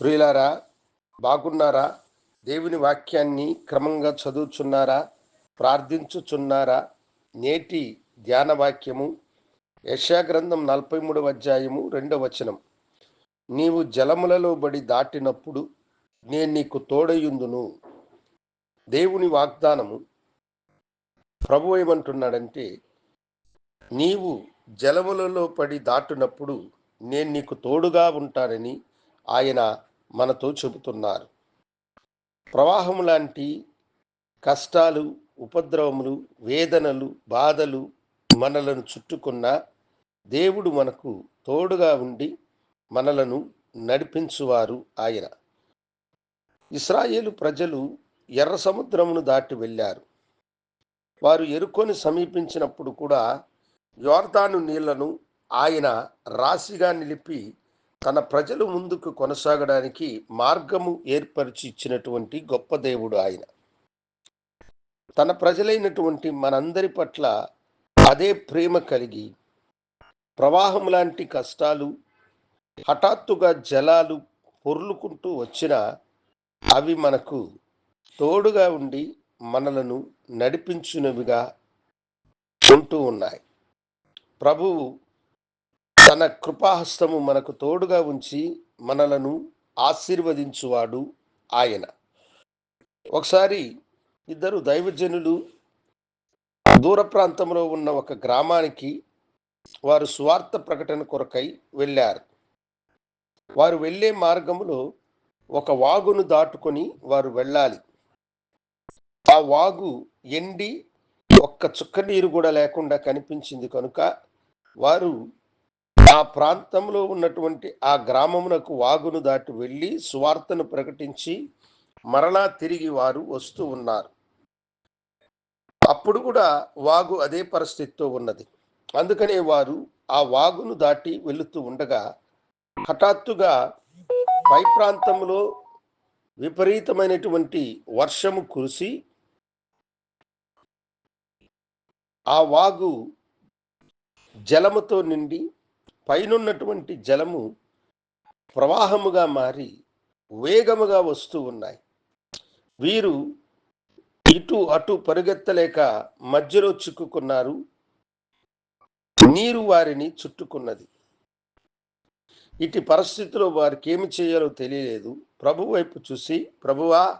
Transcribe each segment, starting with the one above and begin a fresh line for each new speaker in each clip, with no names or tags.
ప్రియులారా బాగున్నారా? దేవుని వాక్యాన్ని క్రమంగా చదువుచున్నారా? ప్రార్థించుచున్నారా? నేటి ధ్యాన వాక్యము యశాగ్రంథం నలభై మూడవ అధ్యాయము రెండవ వచనం. నీవు జలములలో బడి దాటినప్పుడు నేను నీకు తోడయుందును దేవుని వాగ్దానము ప్రభు ఏమంటున్నాడంటే నీవు జలములలో పడి దాటునప్పుడు నేను నీకు తోడుగా ఉంటానని ఆయన మనతో చెబుతున్నారు. ప్రవాహం లాంటి కష్టాలు ఉపద్రవములు వేదనలు బాధలు మనలను చుట్టుకున్న దేవుడు మనకు తోడుగా ఉండి మనలను నడిపించువారు ఆయన. ఇస్రాయేలు ప్రజలు ఎర్ర సముద్రమును దాటి వెళ్ళారు. వారు ఎరుకొని సమీపించినప్పుడు కూడా యోర్దాను నీళ్ళను ఆయన రాశిగా నిలిపి తన ప్రజలు ముందుకు కొనసాగడానికి మార్గము ఏర్పరిచి ఇచ్చినటువంటి గొప్ప దేవుడు ఆయన. తన ప్రజలైనటువంటి మనందరి పట్ల అదే ప్రేమ కలిగి ప్రవాహం లాంటి కష్టాలు హఠాత్తుగా జలాలు పొర్లుకుంటూ వచ్చిన అవి మనకు తోడుగా ఉండి మనలను నడిపించునవిగా ఉంటూ ఉన్నాయి. ప్రభువు తన కృపాహస్తము మనకు తోడుగా ఉంచి మనలను ఆశీర్వదించువాడు ఆయన. ఒకసారి ఇద్దరు దైవజనులు దూర ప్రాంతంలో ఉన్న ఒక గ్రామానికి వారు స్వార్థ ప్రకటన కొరకై వెళ్ళారు. వారు వెళ్ళే మార్గంలో ఒక వాగును దాటుకొని వారు వెళ్ళాలి. ఆ వాగు ఎండి ఒక్క చుక్క నీరు కూడా లేకుండా కనిపించింది కనుక వారు ఆ ప్రాంతంలో ఉన్నటువంటి ఆ గ్రామమునకు వాగును దాటి వెళ్ళి సువార్తను ప్రకటించి మరలా తిరిగి వారు వస్తూ ఉన్నారు. అప్పుడు కూడా వాగు అదే పరిస్థితితో ఉన్నది. అందుకనే వారు ఆ వాగును దాటి వెళుతూ ఉండగా హఠాత్తుగా పై ప్రాంతంలో విపరీతమైనటువంటి వర్షము కురిసి ఆ వాగు జలముతో నిండి పైనున్నటువంటి జలము ప్రవాహముగా మారి వేగముగా వస్తూ ఉన్నాయి. వీరు ఇటు అటు పరుగెత్తలేక మధ్యలో చిక్కుకున్నారు. నీరు వారిని చుట్టుకున్నది. ఇటు పరిస్థితిలో వారికి ఏమి చేయాలో తెలియలేదు. ప్రభు వైపు చూసి ప్రభువా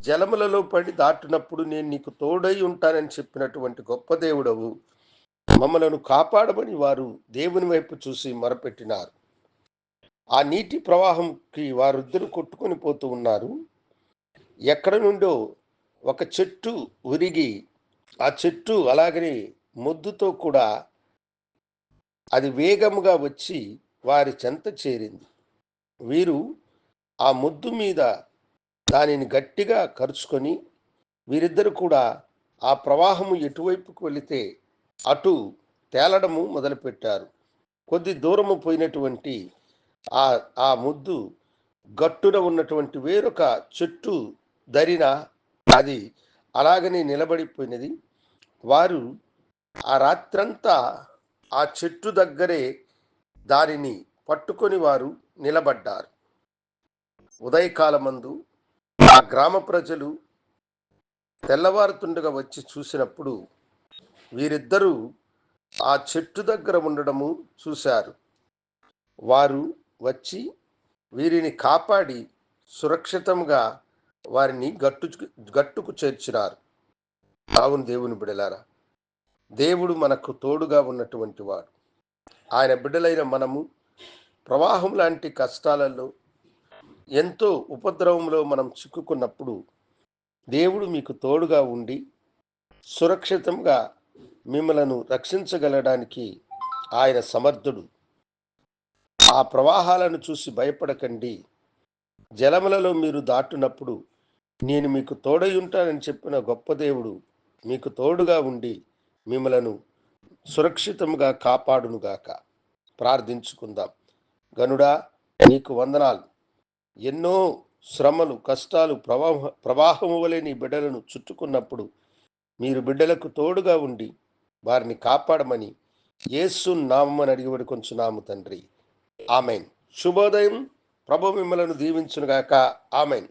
జలములలో పడి దాటినప్పుడు నేను నీకు తోడై ఉంటానని చెప్పినటువంటి గొప్ప దేవుడవు. మమ్మలను కాపాడమని వారు దేవుని వైపు చూసి మొరపెట్టినారు. ఆ నీటి ప్రవాహంకి వారిద్దరు కొట్టుకొని పోతూ ఉన్నారు. ఎక్కడ నుండో ఒక చెట్టు ఉరిగి ఆ చెట్టు అలాగనే మొద్దుతో కూడా అది వేగముగా వచ్చి వారి చెంత చేరింది. వీరు ఆ ముద్దు మీద దానిని గట్టిగా కరుచుకొని వీరిద్దరు కూడా ఆ ప్రవాహము ఎటువైపుకు వెళితే అటు తేలడము మొదలుపెట్టారు. కొద్ది దూరము పోయినటువంటి ఆ ఆ ముద్దు గట్టున ఉన్నటువంటి వేరొక చెట్టు దరిన అది అలాగనే నిలబడిపోయినది. వారు ఆ రాత్రంతా ఆ చెట్టు దగ్గరే దానిని పట్టుకొని వారు నిలబడ్డారు. ఉదయకాలమందు ఆ గ్రామ ప్రజలు తెల్లవారుతుండగా వచ్చి చూసినప్పుడు వీరిద్దరూ ఆ చెట్టు దగ్గర ఉండడము చూశారు. వారు వచ్చి వీరిని కాపాడి సురక్షితంగా వారిని గట్టు గట్టుకు చేర్చినారు. అవును దేవుని బిడలారా దేవుడు మనకు తోడుగా ఉన్నటువంటి వాడు. ఆయన బిడ్డలైన మనము ప్రవాహం లాంటి కష్టాలలో ఎంతో ఉపద్రవంలో మనం చిక్కుకున్నప్పుడు దేవుడు మీకు తోడుగా ఉండి సురక్షితంగా మిమ్మలను రక్షించగలడానికి ఆయన సమర్థుడు. ఆ ప్రవాహాలను చూసి భయపడకండి. జలములలో మీరు దాటునప్పుడు నేను మీకు తోడై ఉంటానని చెప్పిన గొప్ప దేవుడు మీకు తోడుగా ఉండి మిమ్మలను సురక్షితంగా కాపాడునుగాక. ప్రార్థించుకుందాం. గనుడా నీకు వందనాలు. ఎన్నో శ్రమలు కష్టాలు ప్రవాహ ప్రవాహము వలె నీ బిడ్డలను చుట్టుకున్నప్పుడు మీరు బిడ్డలకు తోడుగా ఉండి వారిని కాపాడమని యేసు నామని అడిగిబడి నాము తండ్రి. ఆమెన్. శుభోదయం. ప్రభు మిమ్మలను దీవించునుగాక. ఆమెన్.